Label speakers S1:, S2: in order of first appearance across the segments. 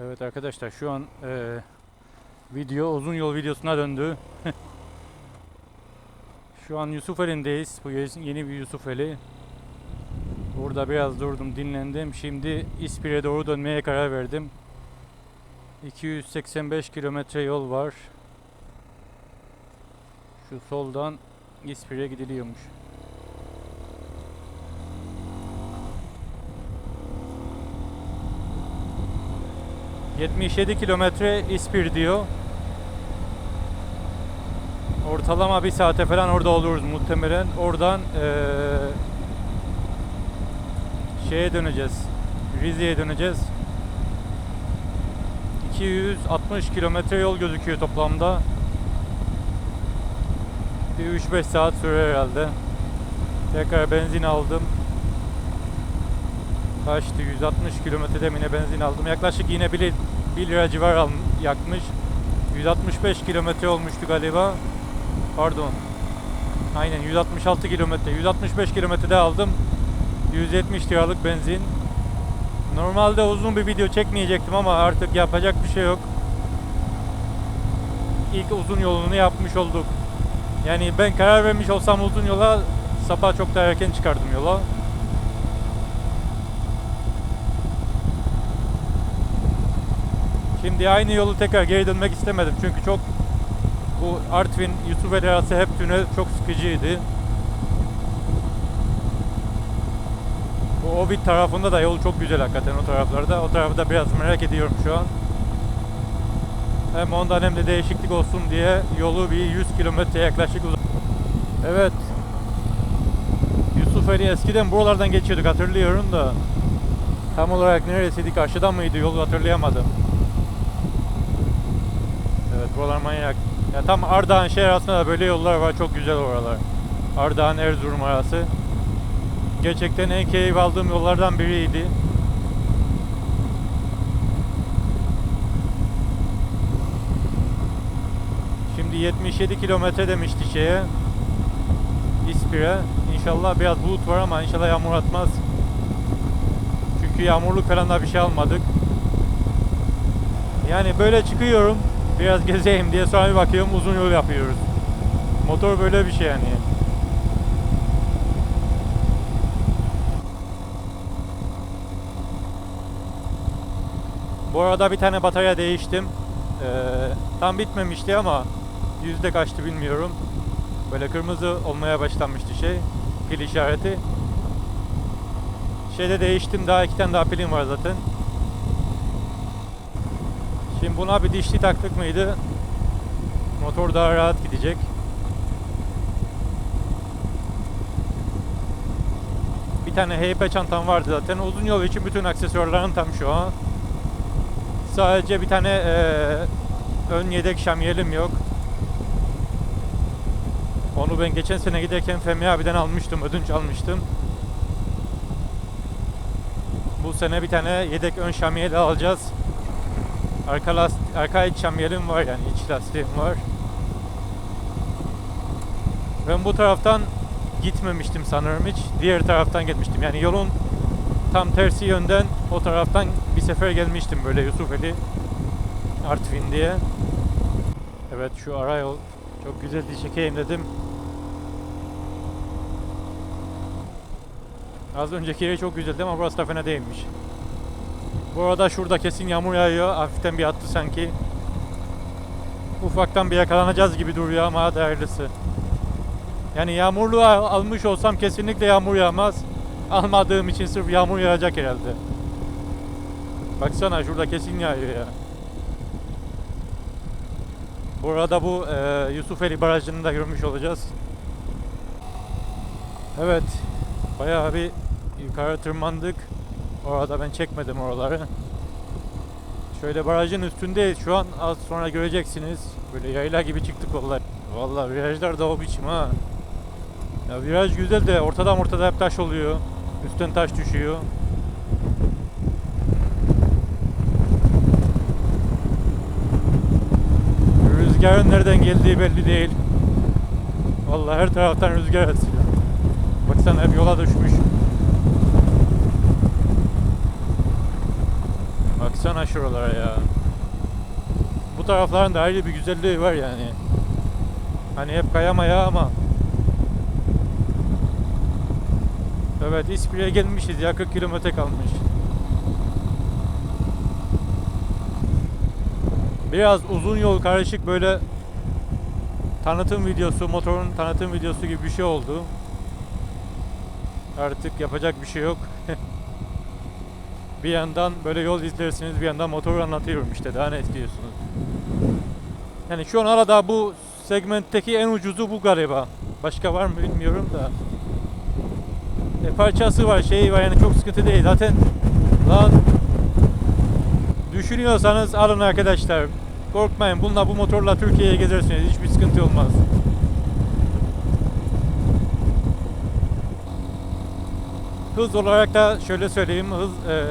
S1: Evet arkadaşlar şu an eee, video uzun yol videosuna döndü. şu an Yusufeli'ndeyiz. Bu ye- yeni bir Yusufeli. Burada biraz durdum dinlendim. Şimdi İspir'e doğru dönmeye karar verdim. 285 kilometre yol var. Şu soldan İspir'e gidiliyormuş. ...77 kilometre İspir diyor. Ortalama bir saate falan orada oluruz muhtemelen. Oradan eee, şeye döneceğiz. Rize'ye döneceğiz. 260 kilometre yol gözüküyor toplamda. Bir 3-5 saat sürer herhalde. Tekrar benzin aldım. Kaçtı? 160 kilometrede mi ne benzin aldım. Yaklaşık yine 1, 1 lira civar al, yakmış. 165 kilometre olmuştu galiba. Pardon. Aynen 166 kilometre. 165 kilometrede aldım. 170 liralık benzin. Normalde uzun bir video çekmeyecektim ama artık yapacak bir şey yok. İlk uzun yolunu yapmış olduk. Yani ben karar vermiş olsam uzun yola sabah çok daha erken çıkardım yola. Şimdi aynı yolu tekrar geri dönmek istemedim çünkü çok bu Artvin Yusufeli arası hep tünel çok sıkıcıydı. Bu Ovid tarafında da yol çok güzel hakikaten o taraflarda. O tarafı da biraz merak ediyorum şu an. Hem ondan hem de değişiklik olsun diye yolu bir 100 kilometre yaklaşık uzak. Evet. Yusufeli eskiden buralardan geçiyorduk hatırlıyorum da. Tam olarak neresiydi? Karşıdan mıydı? Yolu hatırlayamadım. Buralar manyak. Ya tam Ardahan şehir arasında da böyle yollar var. Çok güzel oralar. Ardahan Erzurum arası. Gerçekten en keyif aldığım yollardan biriydi. Şimdi 77 kilometre demişti şeye. İspir'e. İnşallah biraz bulut var ama inşallah yağmur atmaz. Çünkü yağmurluk falan da bir şey almadık. Yani böyle çıkıyorum. Biraz gezeyim diye sonra bir bakıyorum uzun yol yapıyoruz. Motor böyle bir şey yani. Bu arada bir tane batarya değiştim. Ee, tam bitmemişti ama yüzde kaçtı bilmiyorum. Böyle kırmızı olmaya başlamıştı şey. Pil işareti. Şeyde değiştim daha iki tane daha pilim var zaten. Şimdi buna bir dişli taktık mıydı? Motor daha rahat gidecek. Bir tane HP çantam vardı zaten. Uzun yol için bütün aksesuarlarım tam şu an. Sadece bir tane eee, ön yedek şamyelim yok. Onu ben geçen sene giderken Femi abiden almıştım, ödünç almıştım. Bu sene bir tane yedek ön şamyeli alacağız. Arka, last, arka iç şamyelim var yani iç lastiğim var. Ben bu taraftan gitmemiştim sanırım hiç. Diğer taraftan gitmiştim. Yani yolun tam tersi yönden o taraftan bir sefer gelmiştim böyle Yusufeli Artvin diye. Evet şu ara yol çok güzel çekeyim dedim. Az önceki yeri çok güzeldi ama burası da fena değilmiş. Bu arada şurada kesin yağmur yağıyor. Hafiften bir attı sanki. Ufaktan bir yakalanacağız gibi duruyor ama hayırlısı. Yani yağmurlu al- almış olsam kesinlikle yağmur yağmaz. Almadığım için sırf yağmur yağacak herhalde. Baksana şurada kesin yağıyor ya. Bu arada bu e, Yusufeli Barajı'nı da görmüş olacağız. Evet. Bayağı bir yukarı tırmandık. Orada ben çekmedim oraları. Şöyle barajın üstündeyiz. Şu an az sonra göreceksiniz. Böyle yayla gibi çıktık vallahi. Vallahi virajlar da o biçim ha. Ya viraj güzel de ortadan ortada hep taş oluyor. Üstten taş düşüyor. Rüzgarın nereden geldiği belli değil. Vallahi her taraftan rüzgar esiyor. Baksana hep yola düşmüş. Baksana şuralara ya. Bu tarafların da ayrı bir güzelliği var yani. Hani hep kayamaya ama. Evet İspir'e gelmişiz ya 40 kilometre kalmış. Biraz uzun yol karışık böyle tanıtım videosu, motorun tanıtım videosu gibi bir şey oldu. Artık yapacak bir şey yok. bir yandan böyle yol izlersiniz, bir yandan motoru anlatıyorum işte daha ne istiyorsunuz. Yani şu an hala bu segmentteki en ucuzu bu galiba. Başka var mı bilmiyorum da. E, parçası var, şeyi var yani çok sıkıntı değil. Zaten lan düşünüyorsanız alın arkadaşlar. Korkmayın. Bununla bu motorla Türkiye'ye gezersiniz. Hiçbir sıkıntı olmaz. Hız olarak da şöyle söyleyeyim. Hız eee,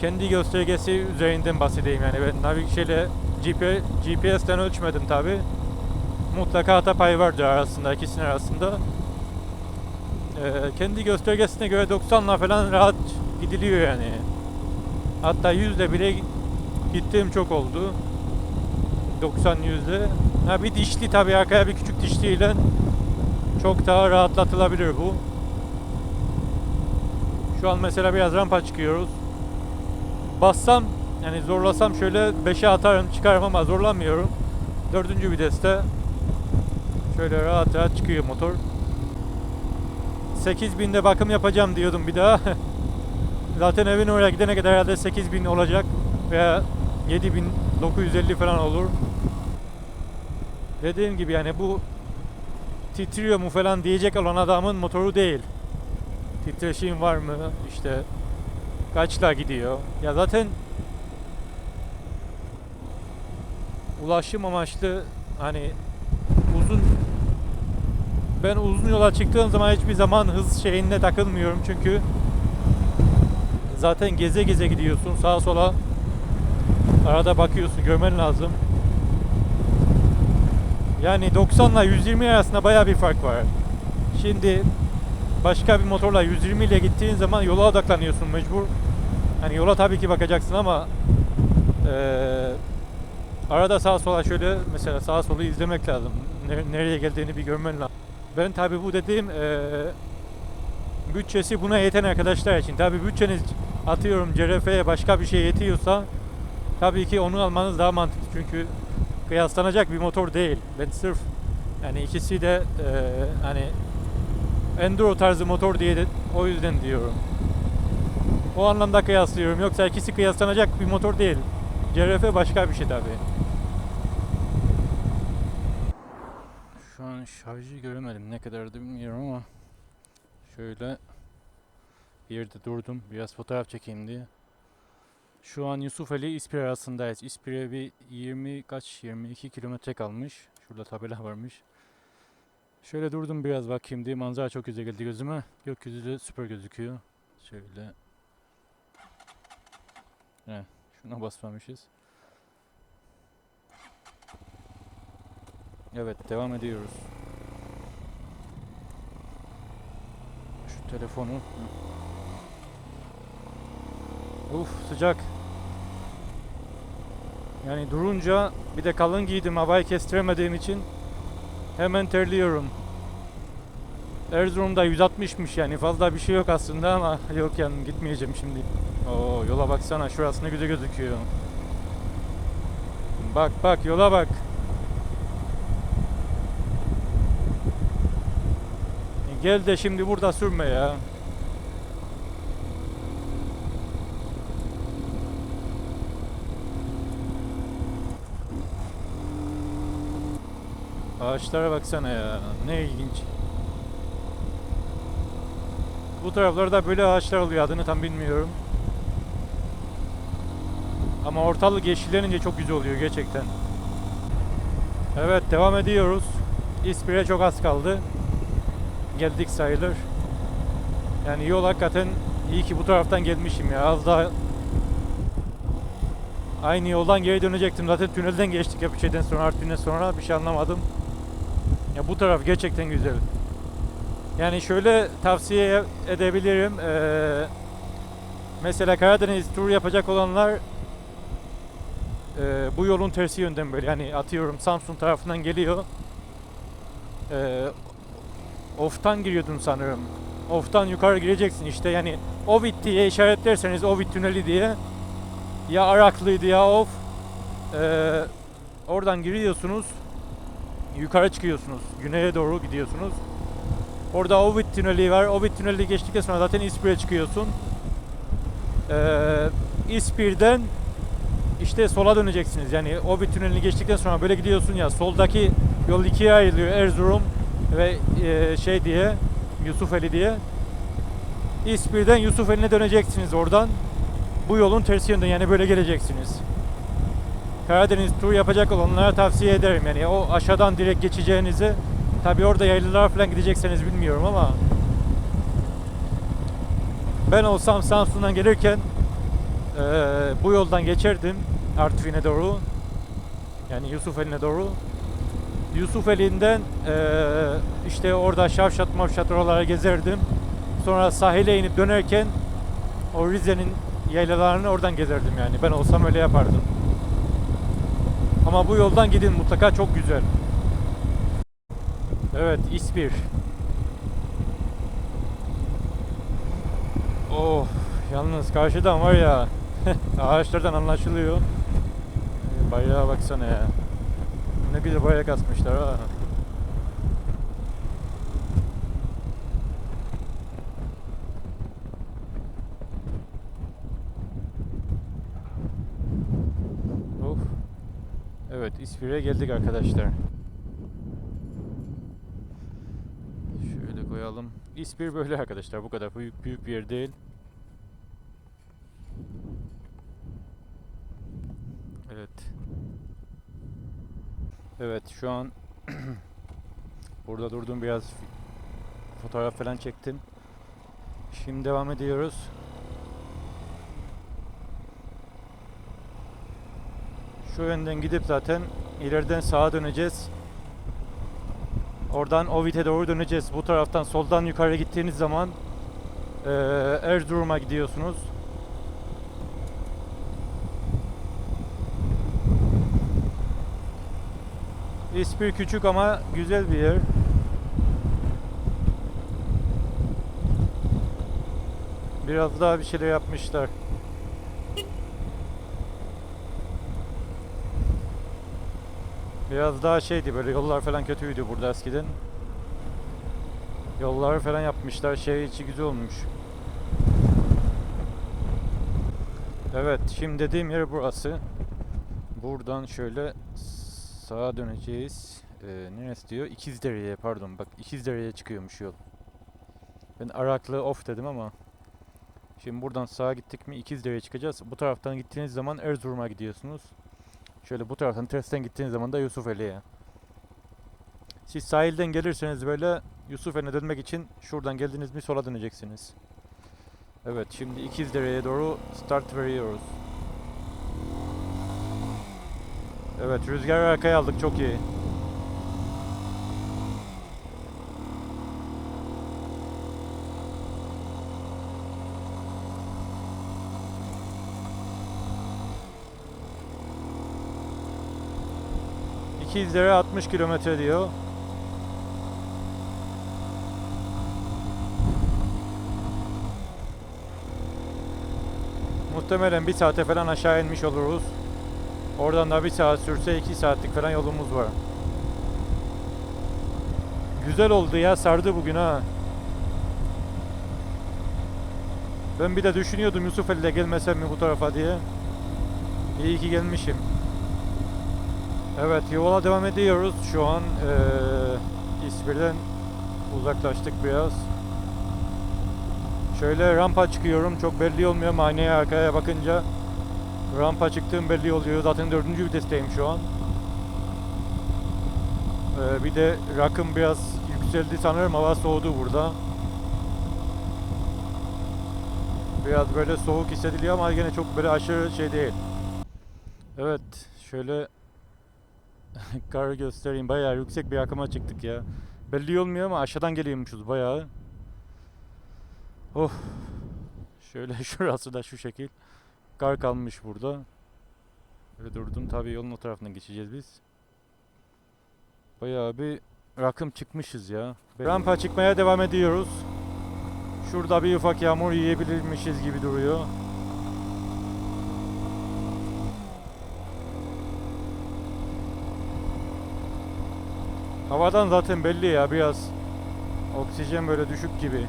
S1: kendi göstergesi üzerinden bahsedeyim yani ben navi şeyle GP, GPS'ten ölçmedim tabi. Mutlaka hata payı vardır arasında ikisinin arasında. Eee, kendi göstergesine göre 90'la falan rahat gidiliyor yani. Hatta 100'le bile gittiğim çok oldu. 90 yüzde. Ha bir dişli tabii arkaya bir küçük dişliyle çok daha rahatlatılabilir bu. Şu an mesela biraz rampa çıkıyoruz. Bassam yani zorlasam şöyle 5'e atarım çıkarım ama zorlamıyorum. Dördüncü viteste şöyle rahat rahat çıkıyor motor. 8000'de bakım yapacağım diyordum bir daha. Zaten evin oraya gidene kadar herhalde 8000 olacak veya 7950 falan olur. Dediğim gibi yani bu titriyor mu falan diyecek olan adamın motoru değil. Titreşim var mı? İşte kaçla gidiyor? Ya zaten ulaşım amaçlı hani uzun ben uzun yola çıktığım zaman hiçbir zaman hız şeyine takılmıyorum çünkü zaten geze geze gidiyorsun sağa sola arada bakıyorsun görmen lazım. Yani 90 ile 120 arasında baya bir fark var. Şimdi başka bir motorla 120 ile gittiğin zaman yola odaklanıyorsun mecbur. Hani yola tabii ki bakacaksın ama eee, arada sağa sola şöyle mesela sağa solu izlemek lazım. Ne- nereye geldiğini bir görmen lazım. Ben tabii bu dediğim eee, bütçesi buna yeten arkadaşlar için. Tabii bütçeniz atıyorum CRF'ye başka bir şey yetiyorsa tabii ki onu almanız daha mantıklı çünkü kıyaslanacak bir motor değil. Ben sırf yani ikisi de eee, hani enduro tarzı motor diye de o yüzden diyorum. O anlamda kıyaslıyorum. Yoksa ikisi kıyaslanacak bir motor değil. CRF başka bir şey tabii. Şu an şarjı göremedim. Ne kadardı bilmiyorum ama şöyle bir yerde durdum. Biraz fotoğraf çekeyim diye. Şu an Yusufeli İspir arasındayız. İspir'e bir 20 kaç 22 kilometre kalmış. Şurada tabela varmış. Şöyle durdum biraz bakayım diye. Manzara çok güzel geldi gözüme. Gökyüzü de süper gözüküyor. Şöyle. He, şuna basmamışız. Evet, devam ediyoruz. Şu telefonu. Uf, sıcak. Yani durunca bir de kalın giydim havayı kestiremediğim için hemen terliyorum. Erzurum'da 160'mış yani fazla bir şey yok aslında ama yok yani gitmeyeceğim şimdi. Oo yola baksana şurası ne güzel gözüküyor. Bak bak yola bak. E, Gel de şimdi burada sürme ya. Ağaçlara baksana ya. Ne ilginç. Bu taraflarda böyle ağaçlar oluyor. Adını tam bilmiyorum. Ama ortalık yeşillenince çok güzel oluyor gerçekten. Evet devam ediyoruz. İspir'e çok az kaldı. Geldik sayılır. Yani yol hakikaten iyi ki bu taraftan gelmişim ya. Az daha aynı yoldan geri dönecektim. Zaten tünelden geçtik bir şeyden sonra Artvin'den sonra bir şey anlamadım. Ya bu taraf gerçekten güzel. Yani şöyle tavsiye edebilirim. Eee Mesela Karadeniz tur yapacak olanlar e, bu yolun tersi yönden böyle yani atıyorum Samsun tarafından geliyor. E, Of'tan giriyordun sanırım. Of'tan yukarı gireceksin işte yani Ovid diye işaretlerseniz Ovid tüneli diye ya Araklıydı ya Of e, oradan giriyorsunuz yukarı çıkıyorsunuz güneye doğru gidiyorsunuz. Orada Ovid tüneli var. Ovid tüneli geçtikten sonra zaten İspir'e çıkıyorsun. Ee, İspir'den işte sola döneceksiniz. Yani Ovid tünelini geçtikten sonra böyle gidiyorsun ya soldaki yol ikiye ayrılıyor Erzurum ve e, şey diye Yusufeli diye. İspir'den Yusufeli'ne döneceksiniz oradan. Bu yolun tersi yönden yani böyle geleceksiniz. Karadeniz tur yapacak olanlara tavsiye ederim. Yani o aşağıdan direkt geçeceğinizi tabi orada yaylılar falan gidecekseniz bilmiyorum ama ben olsam Samsun'dan gelirken eee, bu yoldan geçerdim Artvin'e doğru yani Yusufeli'ne doğru. Yusufeli'nden eee, işte orada Şavşat Mavşat oralara gezerdim. Sonra sahile inip dönerken o Rize'nin yaylalarını oradan gezerdim yani. Ben olsam öyle yapardım ama bu yoldan gidin mutlaka çok güzel. Evet İspir. Oh yalnız karşıdan var ya ağaçlardan anlaşılıyor. Ee, Bayrağa baksana ya. Ne güzel bayrak asmışlar ha. Of. Evet, İspir'e geldik arkadaşlar. Şöyle koyalım. İspir böyle arkadaşlar, bu kadar büyük büyük bir yer değil. Evet. Evet, şu an burada durdum biraz fotoğraf falan çektim. Şimdi devam ediyoruz. Şu yönden gidip zaten ileriden sağa döneceğiz. Oradan Ovid'e doğru döneceğiz. Bu taraftan soldan yukarı gittiğiniz zaman Erzurum'a gidiyorsunuz. İspir küçük ama güzel bir yer. Biraz daha bir şeyler yapmışlar. Biraz daha şeydi böyle yollar falan kötüydü burada eskiden. Yolları falan yapmışlar. Şehir içi güzel olmuş. Evet, şimdi dediğim yer burası. Buradan şöyle sağa döneceğiz. Ee, neresi diyor? İkizdere'ye pardon. Bak İkizdere'ye çıkıyormuş yol. Ben Araklı off dedim ama. Şimdi buradan sağa gittik mi İkizdere'ye çıkacağız. Bu taraftan gittiğiniz zaman Erzurum'a gidiyorsunuz. Şöyle bu taraftan tersten gittiğiniz zaman da Yusufeli'ye. Siz sahilden gelirseniz böyle Yusufeli'ne dönmek için şuradan geldiniz mi sola döneceksiniz. Evet şimdi İkizdere'ye doğru start veriyoruz. Evet rüzgarı arkaya aldık çok iyi. İkizdere 60 kilometre diyor. Muhtemelen bir saate falan aşağı inmiş oluruz. Oradan da bir saat sürse iki saatlik falan yolumuz var. Güzel oldu ya sardı bugün ha. Ben bir de düşünüyordum Yusufeli'de gelmesem mi bu tarafa diye. İyi ki gelmişim. Evet yola devam ediyoruz. Şu an eee İspir'den uzaklaştık biraz. Şöyle rampa çıkıyorum. Çok belli olmuyor ama aynaya arkaya bakınca rampa çıktığım belli oluyor. Zaten dördüncü vitesteyim şu an. Eee, bir de rakım biraz yükseldi sanırım. Hava soğudu burada. Biraz böyle soğuk hissediliyor ama yine çok böyle aşırı şey değil. Evet şöyle Kar göstereyim. Bayağı yüksek bir akıma çıktık ya. Belli olmuyor ama aşağıdan geliyormuşuz bayağı. Oh. Şöyle şurası da şu şekil. Kar kalmış burada. Böyle durdum. Tabii yolun o tarafından geçeceğiz biz. Bayağı bir rakım çıkmışız ya. Rampa çıkmaya devam ediyoruz. Şurada bir ufak yağmur yiyebilirmişiz gibi duruyor. Havadan zaten belli ya biraz oksijen böyle düşük gibi.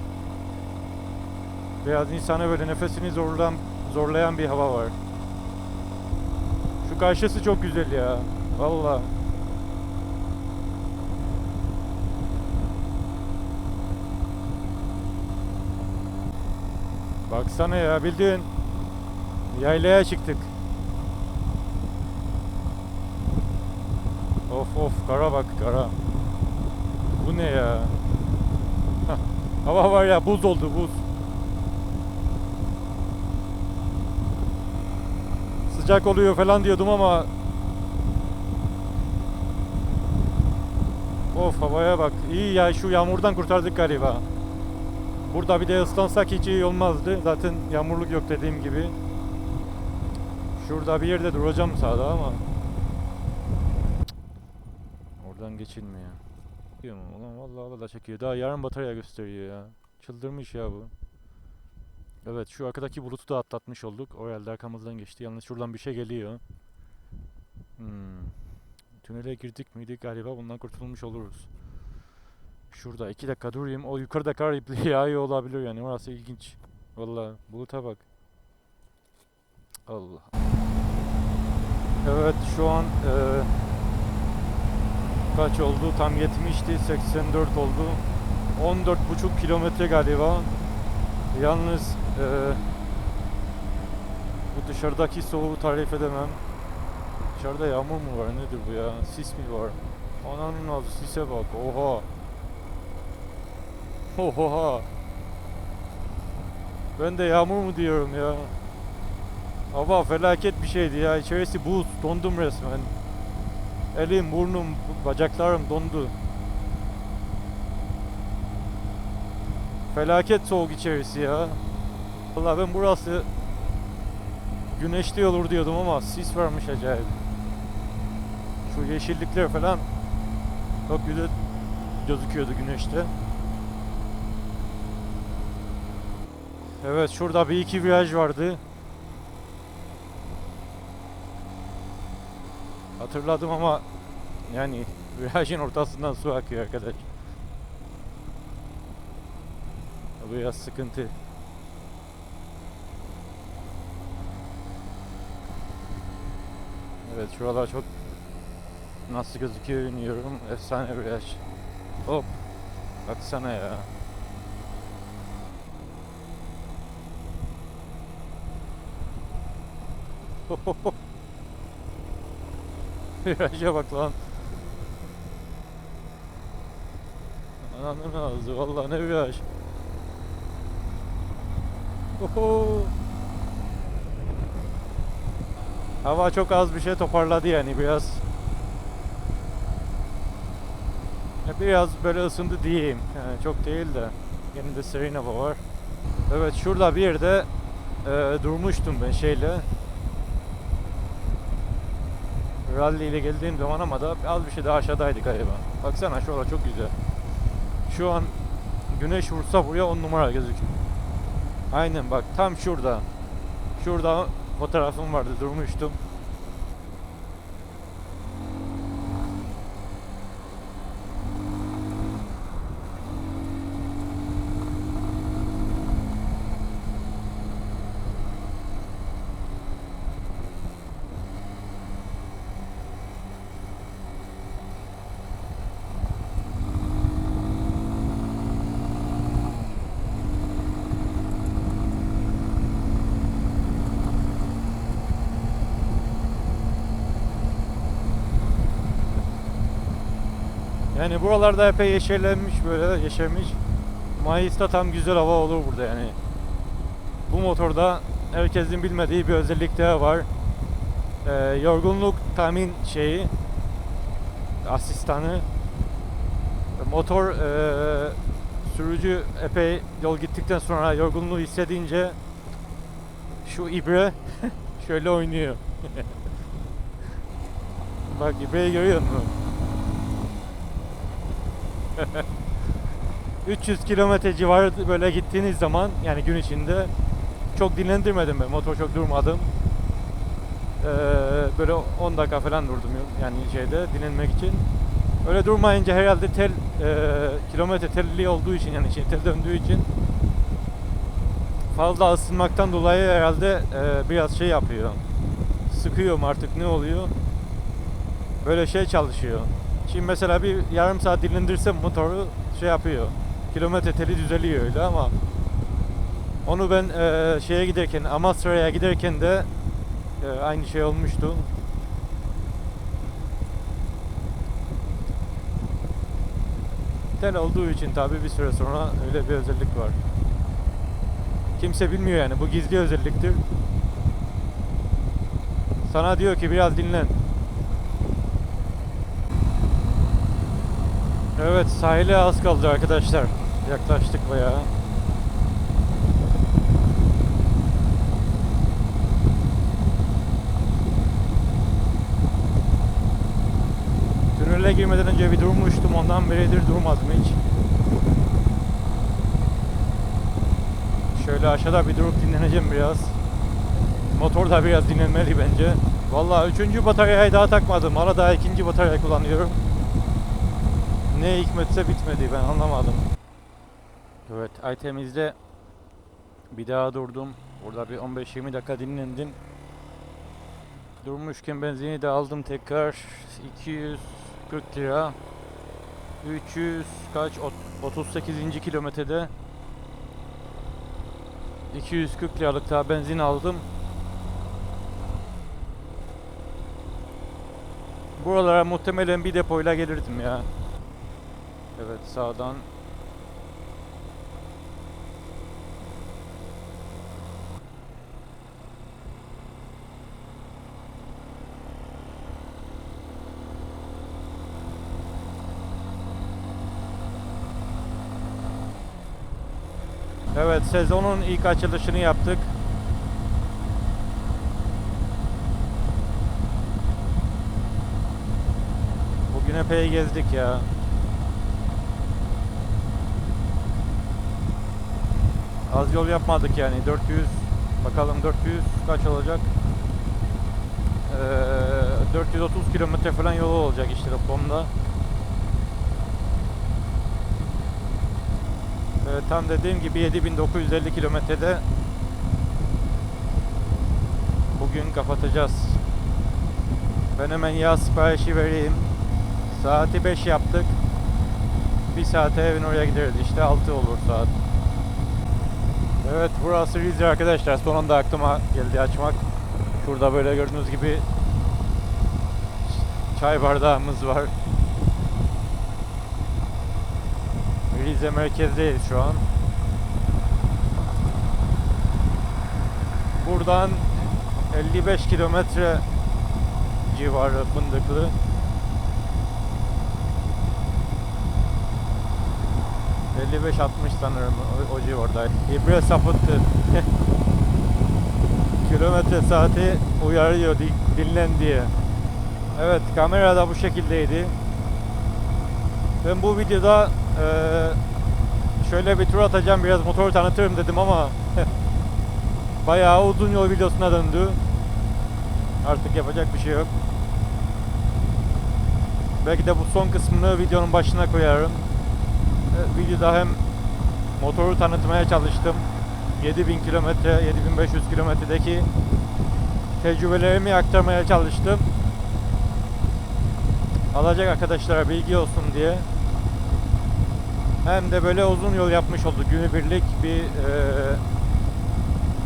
S1: Biraz insanı böyle nefesini zorlayan, zorlayan bir hava var. Şu karşısı çok güzel ya. Valla. Baksana ya bildiğin yaylaya çıktık. Of of kara bak kara. Bu ne ya? Hava var ya buz oldu buz. Sıcak oluyor falan diyordum ama Of havaya bak. İyi ya şu yağmurdan kurtardık galiba. Burada bir de ıslansak hiç iyi olmazdı. Zaten yağmurluk yok dediğim gibi. Şurada bir yerde duracağım sağda ama. Oradan geçilmiyor. Çekiyor mu? Ulan vallahi vallahi çekiyor. Daha yarım batarya gösteriyor ya. Çıldırmış ya bu. Evet şu arkadaki bulutu da atlatmış olduk. O herhalde arkamızdan geçti. Yalnız şuradan bir şey geliyor. Hmm. Tünele girdik miydik galiba bundan kurtulmuş oluruz. Şurada iki dakika durayım. O yukarıda kar ipliği yağıyor olabilir yani. Orası ilginç. Vallahi buluta bak. Allah. Evet şu an eee, kaç oldu? Tam 70'ti. 84 oldu. 14,5 kilometre galiba. Yalnız eee, bu dışarıdaki soğuğu tarif edemem. Dışarıda yağmur mu var? Nedir bu ya? Sis mi var? Ananın ağzı sise bak. Oha. Oha. Ben de yağmur mu diyorum ya. Hava felaket bir şeydi ya. İçerisi buz. Dondum resmen. Elim, burnum, bacaklarım dondu. Felaket soğuk içerisi ya. Vallahi ben burası güneşli olur diyordum ama sis varmış acayip. Şu yeşillikler falan çok güzel gözüküyordu güneşte. Evet şurada bir iki viraj vardı. Hatırladım ama yani virajın ortasından su akıyor arkadaş. Bu biraz sıkıntı. Evet şuralar çok nasıl gözüküyor bilmiyorum. Efsane viraj. Hop. Baksana ya. Viraja bak lan. Ananın ağzı vallahi ne viraj. Oho. Hava çok az bir şey toparladı yani biraz. Biraz böyle ısındı diyeyim. Yani çok değil de. Yine de serin hava var. Evet şurada bir yerde e, durmuştum ben şeyle. Rally ile geldiğim zaman ama da az bir şey daha aşağıdaydı galiba. Baksana şurada çok güzel. Şu an güneş vursa buraya on numara gözüküyor. Aynen bak tam şurada. Şurada fotoğrafım vardı durmuştum. Yani buralarda epey yeşerlenmiş böyle yeşermiş. Mayıs'ta tam güzel hava olur burada yani. Bu motorda herkesin bilmediği bir özellik daha var. Ee, yorgunluk tahmin şeyi asistanı motor e, sürücü epey yol gittikten sonra yorgunluğu hissedince Şu ibre şöyle oynuyor. Bak ibreyi görüyor musun? 300 kilometre civarı böyle gittiğiniz zaman yani gün içinde çok dinlendirmedim ben. Motor çok durmadım. Ee, böyle 10 dakika falan durdum yani şeyde dinlenmek için. Öyle durmayınca herhalde tel e, kilometre telli olduğu için yani şey, tel döndüğü için fazla ısınmaktan dolayı herhalde e, biraz şey yapıyor. Sıkıyor mu artık ne oluyor? Böyle şey çalışıyor. Şimdi mesela bir yarım saat dinlendirsem motoru şey yapıyor. Kilometre teli düzeliyor öyle ama onu ben e, şeye giderken Amasra'ya giderken de e, aynı şey olmuştu. Tel olduğu için tabi bir süre sonra öyle bir özellik var. Kimse bilmiyor yani bu gizli özelliktir. Sana diyor ki biraz dinlen. Evet sahile az kaldı arkadaşlar. Yaklaştık bayağı. Tünele girmeden önce bir durmuştum. Ondan beridir durmadım hiç. Şöyle aşağıda bir durup dinleneceğim biraz. Motor da biraz dinlenmeli bence. Vallahi üçüncü bataryayı daha takmadım. Arada ikinci bataryayı kullanıyorum. Ne hikmetse bitmedi ben anlamadım. Evet Aytemiz'de bir daha durdum. Burada bir 15-20 dakika dinlendim. Durmuşken benzini de aldım tekrar 240 lira 300 kaç Ot- 38. kilometrede 240 liralık daha benzin aldım. Buralara muhtemelen bir depoyla gelirdim ya. Evet sağdan Evet sezonun ilk açılışını yaptık. Bugün epey gezdik ya. Az yol yapmadık yani 400 bakalım 400 kaç olacak? Ee, 430 kilometre falan yolu olacak işte toplamda. Ee, tam dediğim gibi 7950 kilometrede bugün kapatacağız. Ben hemen yağ siparişi vereyim. Saati 5 yaptık. Bir saate evin oraya gideriz işte 6 olur saat. Evet burası Rize arkadaşlar. Son anda aklıma geldi açmak. Şurada böyle gördüğünüz gibi çay bardağımız var. Rize merkezdeyiz şu an. Buradan 55 kilometre civarı Fındıklı. ...55-60 sanırım o, o civarda. İbre sapıttı. Kilometre saati uyarıyor di- dinlen diye. Evet kamera da bu şekildeydi. Ben bu videoda eee, şöyle bir tur atacağım biraz motor tanıtırım dedim ama bayağı uzun yol videosuna döndü. Artık yapacak bir şey yok. Belki de bu son kısmını videonun başına koyarım. Videoda hem motoru tanıtmaya çalıştım. 7000 kilometre, 7500 kilometredeki tecrübelerimi aktarmaya çalıştım. Alacak arkadaşlara bilgi olsun diye. Hem de böyle uzun yol yapmış olduk. Günübirlik bir e,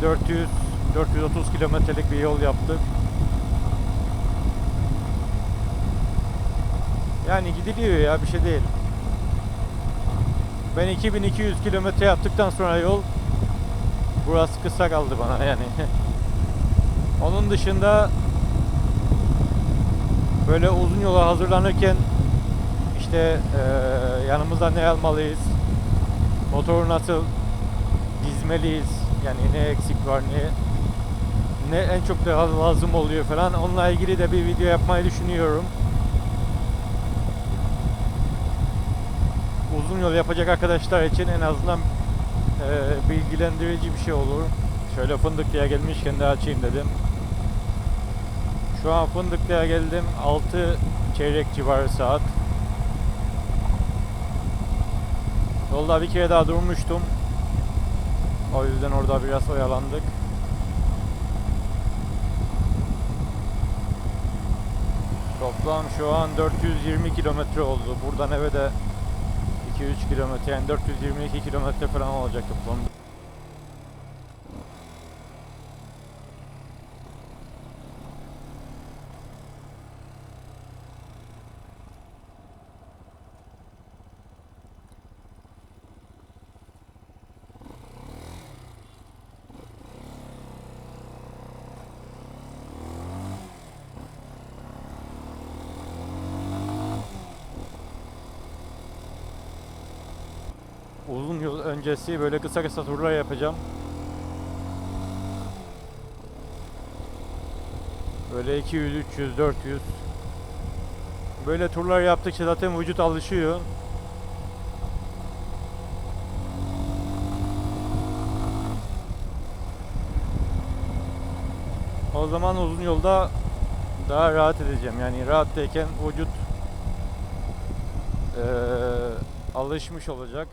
S1: 400 430 kilometrelik bir yol yaptık. Yani gidiliyor ya bir şey değil. Ben 2200 kilometre yaptıktan sonra yol burası kısa kaldı bana yani. Onun dışında böyle uzun yola hazırlanırken işte eee, yanımızda ne almalıyız? Motoru nasıl dizmeliyiz? Yani ne eksik var, ne ne en çok da lazım oluyor falan. Onunla ilgili de bir video yapmayı düşünüyorum. Uzun yol yapacak arkadaşlar için en azından e, bilgilendirici bir şey olur. Şöyle Fındıklı'ya gelmişken de açayım dedim. Şu an Fındıklı'ya geldim. 6 çeyrek civarı saat. Yolda bir kere daha durmuştum. O yüzden orada biraz oyalandık. Toplam şu an 420 kilometre oldu. Buradan eve de 2-3 kilometre yani 422 kilometre falan olacak toplam. Uzun yol öncesi böyle kısa kısa turlar yapacağım. Böyle 200, 300, 400. Böyle turlar yaptıkça zaten vücut alışıyor. O zaman uzun yolda daha rahat edeceğim. Yani rahattayken vücut eee, alışmış olacak.